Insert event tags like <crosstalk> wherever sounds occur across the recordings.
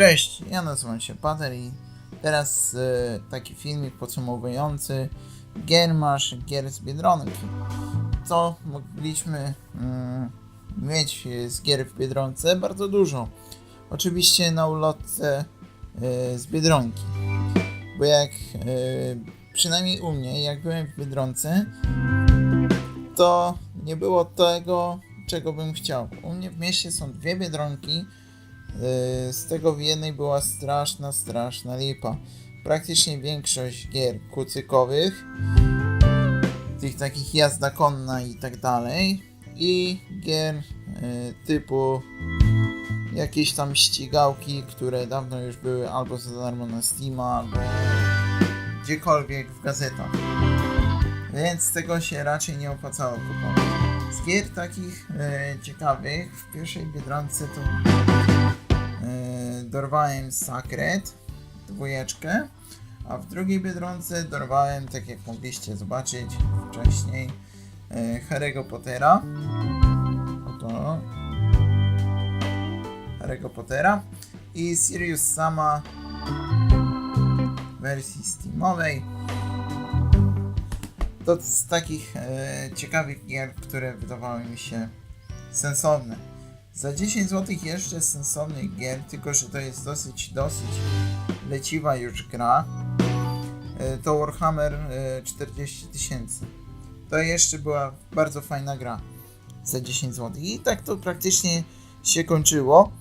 Cześć, ja nazywam się Pater i teraz e, taki filmik podsumowujący gier masz, gier z Biedronki. Co mogliśmy mm, mieć z gier w Biedronce? Bardzo dużo. Oczywiście na ulotce e, z Biedronki. Bo jak, e, przynajmniej u mnie, jak byłem w Biedronce, to nie było tego, czego bym chciał. U mnie w mieście są dwie Biedronki, Z tego w jednej była straszna, straszna lipa. Praktycznie większość gier kucykowych, tych takich jazda konna i tak dalej, i gier yy, typu jakieś tam ścigałki, które dawno już były albo za darmo na Steama, albo gdziekolwiek w gazetach. Więc tego się raczej nie opłacało kupować. Z gier takich yy, ciekawych w pierwszej Biedronce to dorwałem Sacred, dwójeczkę, a w drugiej Biedronce dorwałem, tak jak mogliście zobaczyć wcześniej, yy, Harry'ego Pottera. Oto. Harry'ego Pottera i Sirius Sama wersji Steamowej. To z takich e, ciekawych gier, które wydawały mi się sensowne. Za 10 zł jeszcze sensownych gier, tylko że to jest dosyć, dosyć leciwa już gra. E, To Warhammer e, 40 tysięcy. To jeszcze była bardzo fajna gra za 10 zł. I tak to praktycznie się kończyło.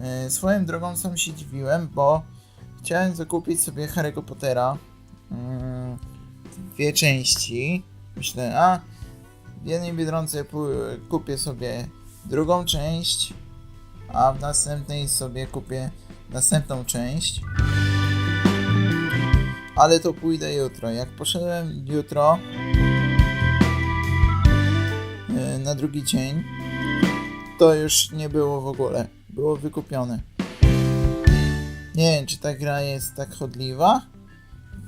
E, Swoją drogą sam się dziwiłem, bo chciałem zakupić sobie Harry'ego Pottera. mm, Dwie części. Myślę, a w jednej Biedronce kupię sobie drugą część, a w następnej sobie kupię następną część. Ale to pójdę jutro. Jak poszedłem jutro yy, na drugi dzień, to już nie było w ogóle. Było wykupione. Nie wiem, czy ta gra jest tak chodliwa.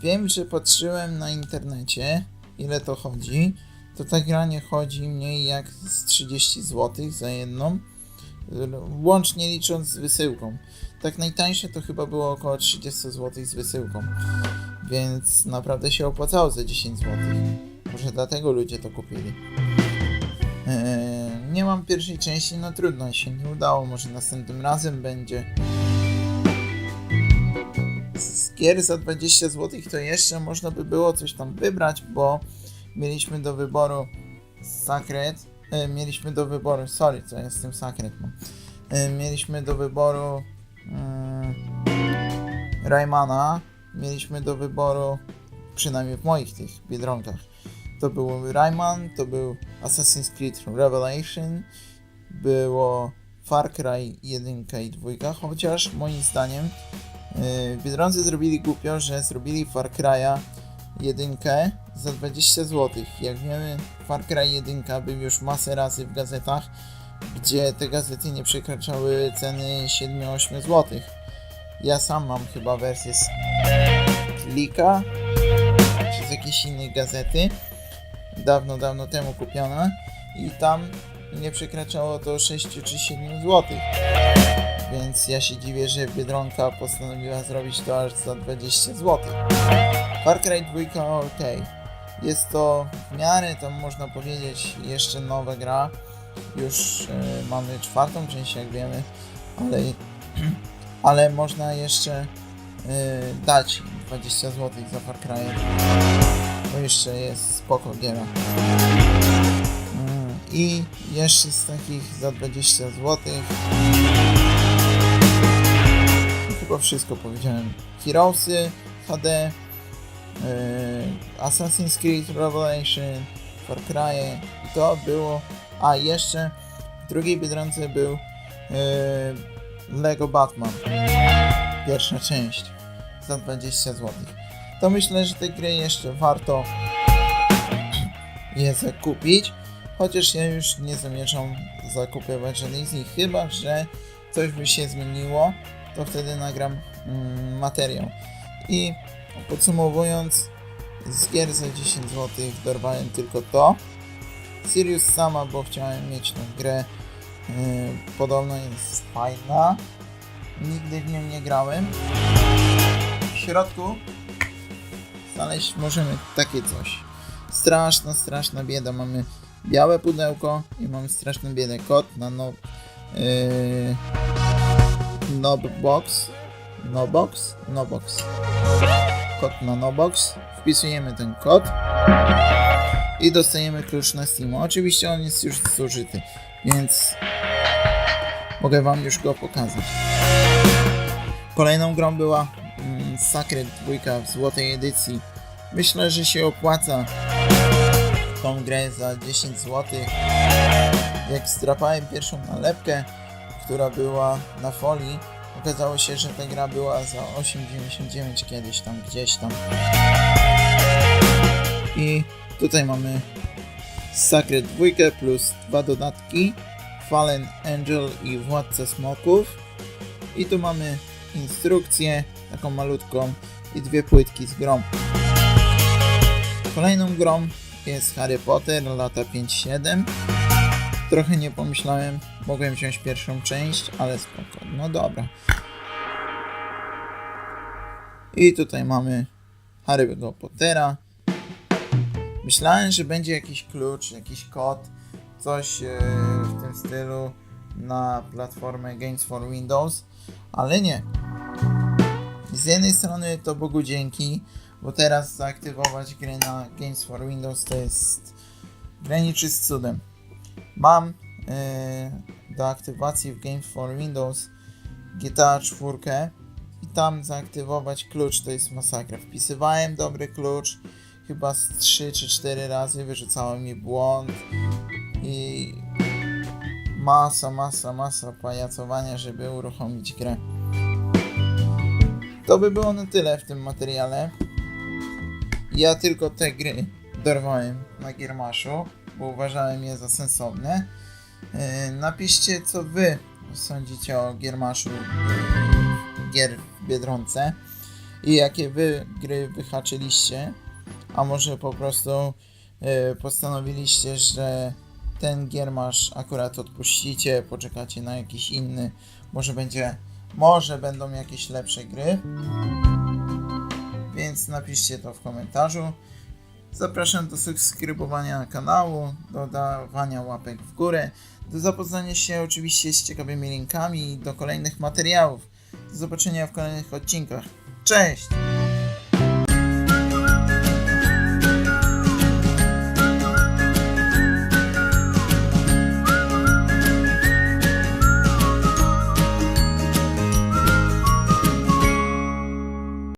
Wiem, że patrzyłem na internecie, ile to chodzi to ta gra nie chodzi mniej jak z 30 zł za jedną, łącznie licząc z wysyłką. Tak najtańsze to chyba było około 30 zł z wysyłką, więc naprawdę się opłacało za 10 zł. Może dlatego ludzie to kupili. Eee, nie mam pierwszej części, no trudno się nie udało, może następnym razem będzie. Z gier za 20 zł to jeszcze można by było coś tam wybrać, bo mieliśmy do wyboru Sacred, e, mieliśmy do wyboru, sorry, co ja z tym Sacred e, mieliśmy do wyboru mm, Raymana, mieliśmy do wyboru, przynajmniej w moich tych biedronkach, to był Rayman, to był Assassin's Creed Revelation, było Far Cry 1 i 2, chociaż moim zdaniem yy, Biedroncy zrobili głupio, że zrobili Far Cry'a jedynkę za 20 zł. Jak wiemy, Far Cry 1 był już masę razy w gazetach, gdzie te gazety nie przekraczały ceny 7-8 zł. Ja sam mam chyba wersję z Klika, czy z jakiejś innej gazety, dawno, dawno temu kupiona i tam nie przekraczało to 6 czy 7 zł. Więc ja się dziwię, że Biedronka postanowiła zrobić to aż za 20 zł. Far Cry 2 ok. Jest to w miarę, tam można powiedzieć, jeszcze nowa gra. Już e, mamy czwartą część, jak wiemy, ale, <clears throat> ale można jeszcze e, dać 20 zł za Far Cry. To jeszcze jest spoko giera. Mm, I jeszcze z takich za 20 zł. Chyba wszystko powiedziałem. Heroesy HD, Assassin's Creed Revelation, Far Cry, to było, a jeszcze w drugiej Biedronce był yy, Lego Batman, pierwsza część, za 20 zł. To myślę, że te gry jeszcze warto je zakupić, chociaż ja już nie zamierzam zakupywać żadnej z nich, chyba, że coś by się zmieniło, to wtedy nagram mm, materiał. I Podsumowując, z gier za 10 zł dorwałem tylko to. Sirius sama, bo chciałem mieć tę grę. Yy, podobno jest fajna. nigdy w nią nie grałem. W środku znaleźć możemy takie coś. Straszna, straszna bieda. Mamy białe pudełko i mamy straszną biedę. Kod na no... Yy, Nobbox. Nobox? Nobox. Kod na Nobox. Wpisujemy ten kod i dostajemy klucz na Steam. Oczywiście on jest już zużyty, więc mogę wam już go pokazać. Kolejną grą była mm, Sacred 2 w złotej edycji. Myślę, że się opłaca tą grę za 10 zł. Jak zdrapałem pierwszą nalepkę, która była na folii, okazało się, że ta gra była za 8,99 kiedyś tam, gdzieś tam. I tutaj mamy Sacred 2 plus dwa dodatki Fallen Angel i Władca Smoków. I tu mamy instrukcję, taką malutką i dwie płytki z grą. Kolejną grą jest Harry Potter lata 5-7. Trochę nie pomyślałem, mogłem wziąć pierwszą część, ale spoko. No dobra. I tutaj mamy Harry'ego Pottera. Myślałem, że będzie jakiś klucz, jakiś kod, coś e, w tym stylu na platformę Games for Windows, ale nie. Z jednej strony to Bogu dzięki, bo teraz zaaktywować grę na Games for Windows to jest graniczy z cudem. Mam e, do aktywacji w Games for Windows GTA 4 i tam zaaktywować klucz to jest masakra. Wpisywałem dobry klucz, chyba z 3 czy 4 razy wyrzucało mi błąd i masa, masa, masa pajacowania, żeby uruchomić grę. To by było na tyle w tym materiale. Ja tylko te gry dorwałem na Giermaszu, bo uważałem je za sensowne. Yy, Napiszcie co wy sądzicie o Giermaszu gier w Biedronce i jakie wy gry wyhaczyliście, a może po prostu yy, postanowiliście, że ten Giermasz akurat odpuścicie, poczekacie na jakiś inny, może będzie, może będą jakieś lepsze gry, więc napiszcie to w komentarzu. Zapraszam do subskrybowania kanału, do dawania łapek w górę, do zapoznania się oczywiście z ciekawymi linkami i do kolejnych materiałów. Do zobaczenia w kolejnych odcinkach. Cześć!